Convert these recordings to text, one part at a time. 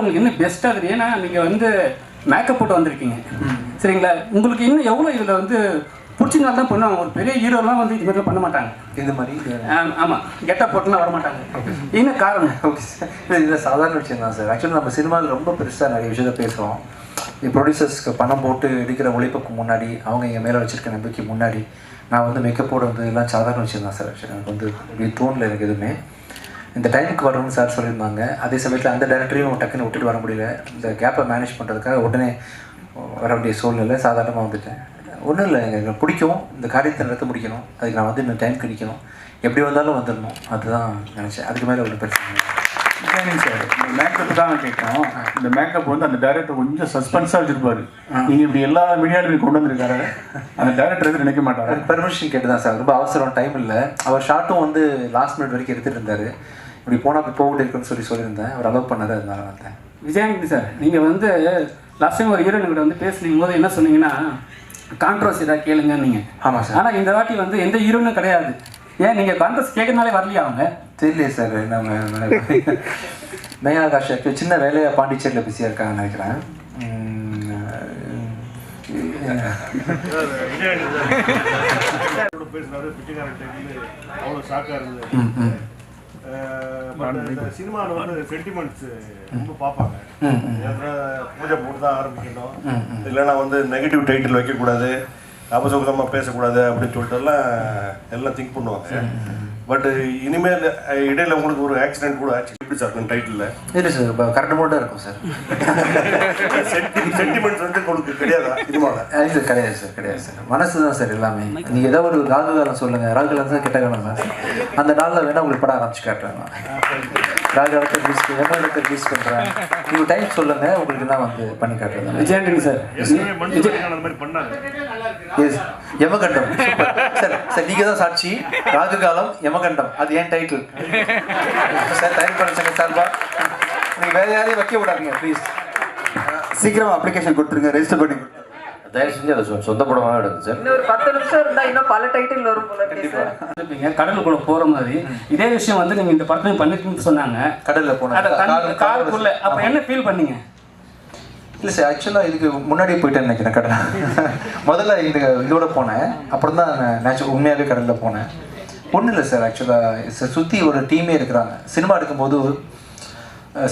உங்களுக்கு இன்னும் பெஸ்ட்டாக இருக்குது. ஏன்னா நீங்கள் வந்து மேக்கப் போட்டு வந்திருக்கீங்க. சரிங்களா? உங்களுக்கு இன்னும் எவ்வளோ இதில் வந்து பிடிச்சினால தான் பண்ணுவாங்க. ஒரு பெரிய ஹீரோலாம் வந்து இது மாதிரிலாம் பண்ண மாட்டாங்க. இந்த மாதிரி? ஆம், ஆமாம் கெட்டப் போட்டுலாம் வர மாட்டாங்க. என்ன காரணம். ஓகே சார் இல்லை இதில் சாதாரண விஷயம் தான் சார் ஆக்சுவலி நம்ம சினிமாவில் ரொம்ப பெருசாக நிறைய விஷயத்த பேசுகிறோம் ப்ரொடியூசர்ஸ்க்கு பணம் போட்டு எடுக்கிற உழைப்புக்கு முன்னாடி அவங்க எங்கள் மேலே வச்சிருக்க நம்பிக்கை முன்னாடி நான் வந்து மேக்கப்போட வந்து எல்லாம் சாதாரண விஷயம் தான் சார் ஆக்சுவலி எனக்கு வந்து இப்படி தோணல எனக்கு எதுவுமே. இந்த டைமுக்கு வரணும்னு சார் சொல்லியிருந்தாங்க. அதே சமயத்தில் அந்த டேரக்டரையும் டக்குன்னு விட்டுட்டு வர முடியல. இந்த கேப்பை மேனேஜ் பண்ணுறதுக்காக உடனே வர வேண்டிய சூழ்நிலை சாதாரணமாக வந்துட்டேன். ஒன்றும் இல்லை எனக்கு பிடிக்கும். இந்த காரியத்தை நடத்த முடிக்கணும். அதுக்கு நான் வந்து இன்னும் டைம் கிடைக்கணும் எப்படி வந்தாலும் வந்துடணும். அதுதான் நினச்சேன். அதுக்கு மேலே ஒன்றும் பிரச்சனை இல்லை. சரிங்க சார் இந்த மேக்கப் தான் கேட்கணும். இந்த மேக்கப் வந்து அந்த டைரக்டர் கொஞ்சம் சஸ்பென்ஸாக வச்சிருப்பாரு. நீங்கள் இப்படி எல்லா மீடியாலையும் கொண்டு வந்திருக்காரு. அந்த டைரக்டர் எதுவும் நினைக்க மாட்டாரு. பெர்மிஷன் கேட்டு தான் சார் ரொம்ப அவசரம் டைம் இல்லை. அவர் ஷார்ட்டும் வந்து லாஸ்ட் மினிட் வரைக்கும் எடுத்துகிட்டு இருந்தார். இப்படி போனால் இப்போ போக இருக்குன்னு சொல்லி சொல்லியிருந்தேன். அவர் அலோவ் பண்ணாரு அதனால வந்தேன். விஜயானந்தி சார் நீங்கள் வந்து லாஸ்ட் டைம் ஒரு ஹீரோயின் கிட்ட வந்து பேசுனீங்க போது என்ன சொன்னீங்கன்னா கான்ட்ரவர்சி ஏதாவது கேளுங்க நீங்கள் ஆமாம் சார் ஆனால் இந்த வாட்டி வந்து எந்த ஹீரோனும் கிடையாது. ஏன் நீங்கள் கான்ட்ரவர்சி கேட்கறதுனாலே வரலையா அவங்க? தெரியலையே சார் நம்ம ஆகாஷ் actually சின்ன வேலையாக பாண்டிச்சேரியில் பிஸியாக இருக்காங்கன்னு நினைக்கிறேன். அவ்வளோ ஷாக்காக இருந்தது சினிமாவில் வந்து சென்டிமெண்ட்ஸ் ரொம்ப பார்ப்பாங்க. ஏன்னா பூஜை போட்டு தான் ஆரம்பிக்கணும் இல்லைன்னா வந்து நெகட்டிவ் டைட்டில் வைக்கக்கூடாது. அபசகுதமாக பேசக்கூடாது அப்படின்னு சொல்லிட்டு எல்லாம் எல்லாம் திங்க் பண்ணுவாங்க பட் இனிமேல் இடையில உங்களுக்கு ஒரு ஆக்சிடென்ட் கூட ஆச்சு. எப்படி சார் இருக்கும் டைட்டில் இல்லை சார் இப்போ கரெக்ட் மட்டும் இருக்கும் சார். சென்டிமெண்ட்ஸ் வந்து உங்களுக்கு கிடையாதா? சினிமாவில் இது கிடையாது சார் கிடையாது சார். மனசு தான் சார் எல்லாமே. நீங்கள் ஏதோ ஒரு ராகு காலம் சொல்லுங்கள் ராகு காலம் தான் கெட்ட காலம் தான் அந்த நாளில் வேணால் உங்களுக்கு படம் ஆரம்பிச்சு காட்டுறேன் நான். ராகு காலத்தை மிஸ் எவ்வளோ மிஸ் பண்ணுறேன் நீங்கள் டைம் சொல்லுங்கள் உங்களுக்கு நான் வந்து பண்ணி காட்டுறேன். விஜயானந்தி சார். எஸ். யமகண்டம். சூப்பர். சார் சார் நீங்கள் தான் சாட்சி. ராகு காலம் யமகண்டம். அது ஏன் டைட்டில் சார் தயாரிப்பாளர் சங்க சார்பா நீங்கள் வேற யாரையும் வைக்க விடாதீங்க ப்ளீஸ் சீக்கிரமா அப்ளிகேஷன் கொடுத்துருங்க ரெஜிஸ்டர் பண்ணி கொடுத்துருங்க. தயவு செஞ்சு அதை சொ- சொந்த படமாக எடுங்க சார். இன்னும் ஒரு பத்து நிமிஷம் இருந்தா இன்னும் பல டைட்டில் வரும் போல இருப்பீங்க கடலுக்குள்ள போற மாதிரி. இதே விஷயம் வந்து நீங்க இந்த படத்தையும் பண்ணிருக்கீங்கன்னு சொன்னாங்க. கடலில் போனேன் காருக்குள்ள அப்ப என்ன ஃபீல் பண்ணீங்க? இல்லை சார் ஆக்சுவலாக இதுக்கு முன்னாடியே போயிட்டேன்னு நினைக்கிறேன் கடல் முதல்ல இந்த இதோட போனேன். அப்புறம் தான் நேச்சுரல் உண்மையாகவே கடலில் போனேன். ஒன்றும் இல்லை சார் ஆக்சுவலாக சுற்றி ஒரு டீமே இருக்கிறாங்க. சினிமா எடுக்கும்போது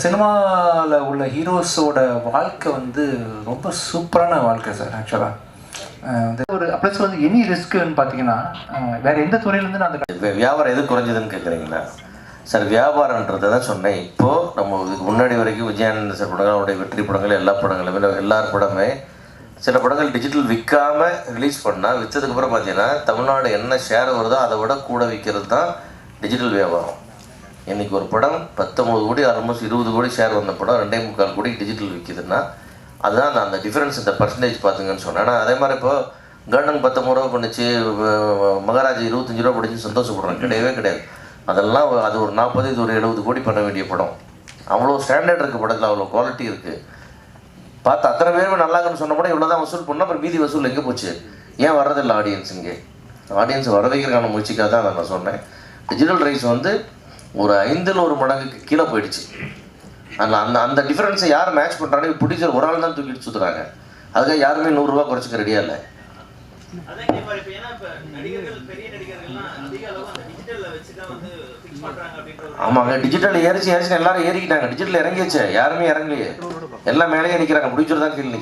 சினிமாவில் உள்ள ஹீரோஸோட வாழ்க்கை வந்து ரொம்ப சூப்பரான வாழ்க்கை சார் ஆக்சுவலாக வந்து ஒரு ப்ளஸ் வந்து எனி ரிஸ்க்குன்னு பார்த்தீங்கன்னா வேறு எந்த துறையிலேருந்து நான் அந்த வியாபாரம் எது குறைஞ்சதுன்னு கேட்குறீங்களா சார் வியாபாரன்றதை தான் சொன்னேன். இப்போது நம்ம இதுக்கு முன்னாடி வரைக்கும் விஜயானந்த சார் படங்கள் அவருடைய வெற்றி படங்கள் எல்லா படங்களுமே எல்லார் படமே சில படங்கள் டிஜிட்டல் விற்காம ரிலீஸ் பண்ணால் விற்றதுக்கப்புறம் பார்த்தீங்கன்னா தமிழ்நாடு என்ன ஷேர் வருதோ அதை விட கூட விற்கிறது தான் டிஜிட்டல் வியாபாரம். இன்றைக்கி ஒரு படம் பத்தொம்பது கோடி ஆல்மோஸ்ட் இருபது கோடி ஷேர் வந்த படம் ரெண்டே முக்கால் கோடி டிஜிட்டல் விற்கிதுன்னா அதுதான் அந்த- அந்த இந்த பர்சன்டேஜ் பார்த்துங்கன்னு சொன்னேன். ஆனால் அதே மாதிரி இப்போ கர்டன் பத்தொம்பது ரூபா பண்ணிச்சு வ- மகாராஜா இருபத்தஞ்சு ரூபா படிச்சு சந்தோஷப்படுறேன். கிடையவே கிடையாது. அதெல்லாம் அது ஒரு நாற்பது இது ஒரு எழுபது கோடி பண்ண வேண்டிய படம். அவ்வளோ ஸ்டாண்டர்ட் இருக்குது படத்தில் அவ்வளோ குவாலிட்டி இருக்குது பார்த்து அத்தனை பேர் சொன்ன படம் இவ்வளோ தான் வசூல் பண்ணால் அப்புறம் மீதி வசூல் எங்கே போச்சு? ஏன் வர்றதில்லை ஆடியன்ஸ் இங்கே? ஆடியன்ஸ் வர வைக்கிறதுக்கான முயற்சிக்காக தான் நான் சொன்னேன். டிஜிட்டல் ரைட்ஸ் வந்து ஒரு ஐந்தில் ஒரு மடங்குக்கு கீழே போயிடுச்சு. அதில் அந்த அந்த டிஃப்ரென்ஸை யார் மேட்ச் பண்ணுறாங்க ப்ரொடியூசர் ஒரு ஆள் தான் தூக்கிட்டு சுற்றுறாங்க அதுக்காக யாருமே நூறுரூவா குறைச்சிக்க ரெடியாக இல்லை. அந்த ஆமாங்க. டிஜிட்டல் ஏறிச்சு ஏறிச்சு எல்லாரும் ஏறிக்கிட்டாங்க. டிஜிட்டல் இறங்கியாச்சு. யாருமே இறங்கலையே. எல்லாம் மேலேயே நிற்கிறாங்க ப்ரொடியூசர் தான் கீழே.